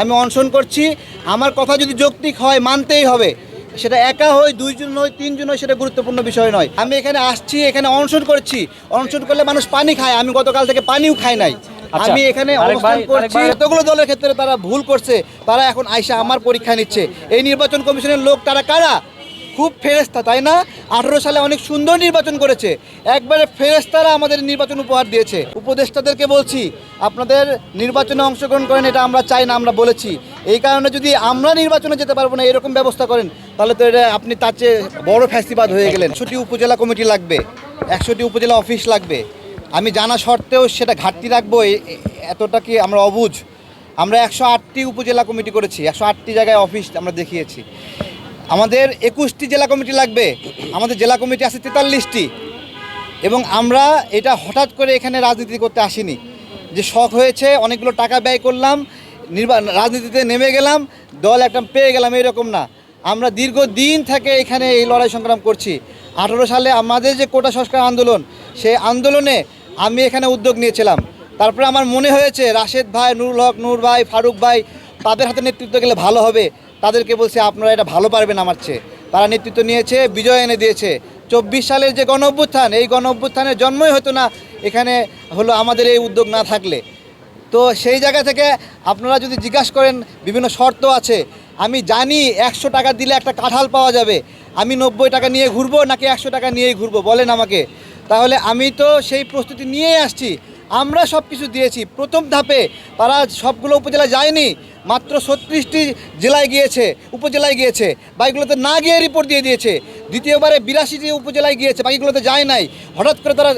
আমি অনশন করছি। আমার কথা যদি যৌক্তিক হয় মানতেই হবে। সেটা একা হয় দুইজন নয় তিনজন হয় সেটা গুরুত্বপূর্ণ বিষয় নয়। আমি এখানে আসছি এখানে অনশন করছি। অনশন করলে মানুষ পানি খায়। আমি গতকাল থেকে পানিও খাই নাই। আচ্ছা, আমি এখানে অবস্থান করছি। এতগুলো দলের ক্ষেত্রে তারা ভুল করছে। তারা এখন আইসা আমার পরীক্ষা নিচ্ছে। এই নির্বাচন কমিশনের লোক তারা কারা? খুব ফেরেস্তা তাই না? আঠেরো সালে অনেক সুন্দর নির্বাচন করেছে। একবারে ফেরেস্তারা আমাদের নির্বাচন উপহার দিয়েছে। উপদেষ্টাদেরকে বলছি, আপনাদের নির্বাচনে অংশগ্রহণ করেন, এটা আমরা চাই না, আমরা বলেছি। এই কারণে যদি আমরা নির্বাচনে যেতে পারব না, এরকম ব্যবস্থা করেন, তাহলে তো এটা আপনি তার চেয়ে বড় ফ্যাসিবাদ হয়ে গেলেন। একশোটি উপজেলা কমিটি লাগবে, একশোটি উপজেলা অফিস লাগবে। আমি জানা সত্ত্বেও সেটা ঘাটতি রাখব এতটা কি আমরা অবুঝ? আমরা একশো আটটি উপজেলা কমিটি করেছি, একশো আটটি জায়গায় অফিস আমরা দেখিয়েছি। আমাদের একুশটি জেলা কমিটি লাগবে। আমাদের জেলা কমিটি আছে তেতাল্লিশটি। এবং আমরা এটা হঠাৎ করে এখানে রাজনীতি করতে আসিনি। যে শখ হয়েছে, অনেকগুলো টাকা ব্যয় করলাম, নির্বা, রাজনীতিতে নেমে গেলাম, দল একটা পেয়ে গেলাম, এরকম না। আমরা দীর্ঘদিন থেকে এখানে এই লড়াই সংগ্রাম করছি। আঠারো সালে আমাদের যে কোটা সংস্কার আন্দোলন, সেই আন্দোলনে আমি এখানে উদ্যোগ নিয়েছিলাম। তারপরে আমার মনে হয়েছে, রাশেদ ভাই, নুরুল হক, নূর ভাই, ফারুক ভাই, তাদের হাতে নেতৃত্ব গেলে ভালো হবে। তাদেরকে বলছে, আপনারা এটা ভালো পারবেন আমার চেয়ে। তারা নেতৃত্ব নিয়েছে, বিজয় এনে দিয়েছে। চব্বিশ সালের যে গণ অভ্যুত্থান এই গণ অভ্যুত্থানের জন্মই হতো না এখানে হলো আমাদের এই উদ্যোগ না থাকলে। তো সেই জায়গা থেকে আপনারা যদি জিজ্ঞাসা করেন, বিভিন্ন শর্ত আছে। আমি জানি একশো টাকা দিলে একটা কাঁঠাল পাওয়া যাবে। আমি নব্বই টাকা নিয়ে ঘুরবো নাকি একশো টাকা নিয়েই ঘুরবো? বলেন আমাকে। তাহলে আমি তো সেই প্রস্তুতি নিয়েই আসছি। আমরা সব কিছু দিয়েছি। প্রথম ধাপে তারা সবগুলো উপজেলায় যায়নি, মাত্র ছত্রিশটি জেলায় গিয়েছে, উপজেলায় গিয়েছে। বাকিগুলোতে না গিয়ে রিপোর্ট দিয়ে দিয়েছে। দ্বিতীয়বারে বিরাশিটি উপজেলায় গিয়েছে, বাকিগুলোতে যায় নাই। হঠাৎ করে তারা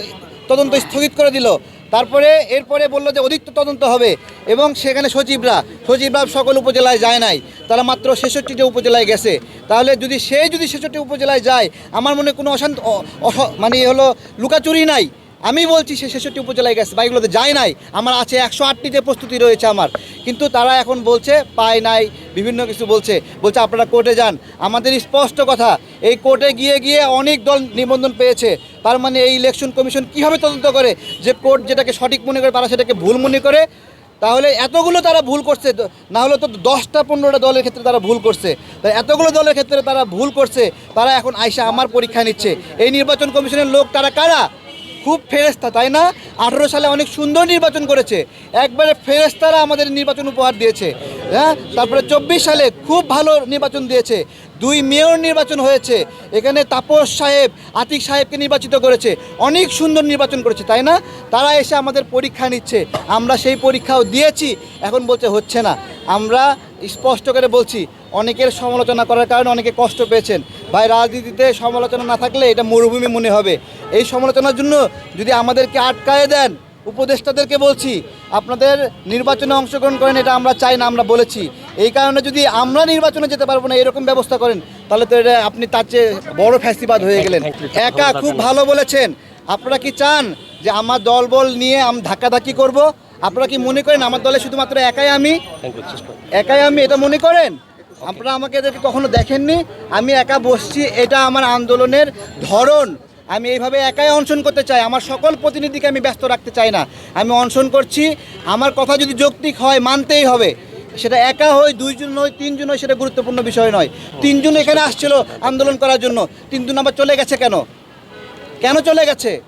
তদন্ত স্থগিত করে দিল। তারপরে, এরপরে বলল যে অধিক তদন্ত হবে এবং সেখানে সচিবরা সচিবরা সকল উপজেলায় যায় নাই। তারা মাত্র ছেষট্টিটি উপজেলায় গেছে। তাহলে যদি সে যদি ছেষট্টি উপজেলায় যায়, আমার মনে কোনো অশান্ত মানে হলো লুকাচুরি নাই। আমি বলছি সে ছেষট্টি উপজেলায় গেছে বাইকগুলোতে যায় নাই। আমার আছে একশো আটটিতে প্রস্তুতি রয়েছে আমার। কিন্তু তারা এখন বলছে, পায় নাই, বিভিন্ন কিছু বলছে। বলছে, আপনারা কোর্টে যান। আমাদের স্পষ্ট কথা, এই কোর্টে গিয়ে গিয়ে অনেক দল নিবন্ধন পেয়েছে। তার মানে এই ইলেকশন কমিশন কীভাবে তদন্ত করে যে কোর্ট যেটাকে সঠিক মনে করে, তারা সেটাকে ভুল মনে করে? তাহলে এতগুলো তারা ভুল করছে না হলে তো দশটা, পনেরোটা দলের ক্ষেত্রে তারা ভুল করছে। তাই এতগুলো দলের ক্ষেত্রে তারা ভুল করছে, তারা এখন আইসা আমার পরীক্ষা নিচ্ছে। এই নির্বাচন কমিশনের লোক তারা কারা? খুব ফেরেস্তা তাই না? আঠেরো সালে অনেক সুন্দর নির্বাচন করেছে। একবারে ফেরেস্তারা আমাদের নির্বাচন উপহার দিয়েছে। হ্যাঁ? তারপরে চব্বিশ সালে খুব ভালো নির্বাচন দিয়েছে। দুই মেয়র নির্বাচন হয়েছে। এখানে তাপস সাহেব, আতিক সাহেবকে নির্বাচিত করেছে। অনেক সুন্দর নির্বাচন করেছে, তাই না? তারা এসে আমাদের পরীক্ষা নিচ্ছে। আমরা সেই পরীক্ষাও দিয়েছি। এখন বলছে হচ্ছে না। আমরা স্পষ্ট করে বলছি অনেকের সমালোচনা করার কারণে অনেকে কষ্ট পেয়েছেন। ভাই রাজনীতিতে সমালোচনা না থাকলে এটা মরুভূমি মনে হবে। এই সমালোচনার জন্য যদি আমাদেরকে আটকায়ে দেন উপদেষ্টাদেরকে বলছি আপনাদের নির্বাচনে অংশগ্রহণ করেন এটা আমরা চাই না আমরা বলেছি। এই কারণে যদি আমরা নির্বাচনে যেতে পারব না এরকম ব্যবস্থা করেন তাহলে তো এটা আপনি তার চেয়ে বড় ফ্যাসিবাদ হয়ে গেলেন। একা খুব ভালো বলেছেন। আপনারা কি চান যে আমার দল বল নিয়ে আমি ধাক্কাধাক্কি করব? আপনারা কি মনে করেন আমার দলে শুধুমাত্র একাই আমি? একাই আমি এটা মনে করেন? আপনারা আমাকে এদেরকে কখনো দেখেননি? আমি একা বসছি এটা আমার আন্দোলনের ধরন। আমি এইভাবে একাই অনশন করতে চাই। আমার সকল প্রতিনিধিকে আমি ব্যস্ত রাখতে চাই না। আমি অনশন করছি। আমার কথা যদি যৌক্তিক হয় মানতেই হবে। সেটা একা হয় দুইজন নয় তিনজন হয় সেটা গুরুত্বপূর্ণ বিষয় নয়। তিনজন এখানে আসছিল আন্দোলন করার জন্য। তিনজন আবার চলে গেছে কেন? কেন চলে গেছে?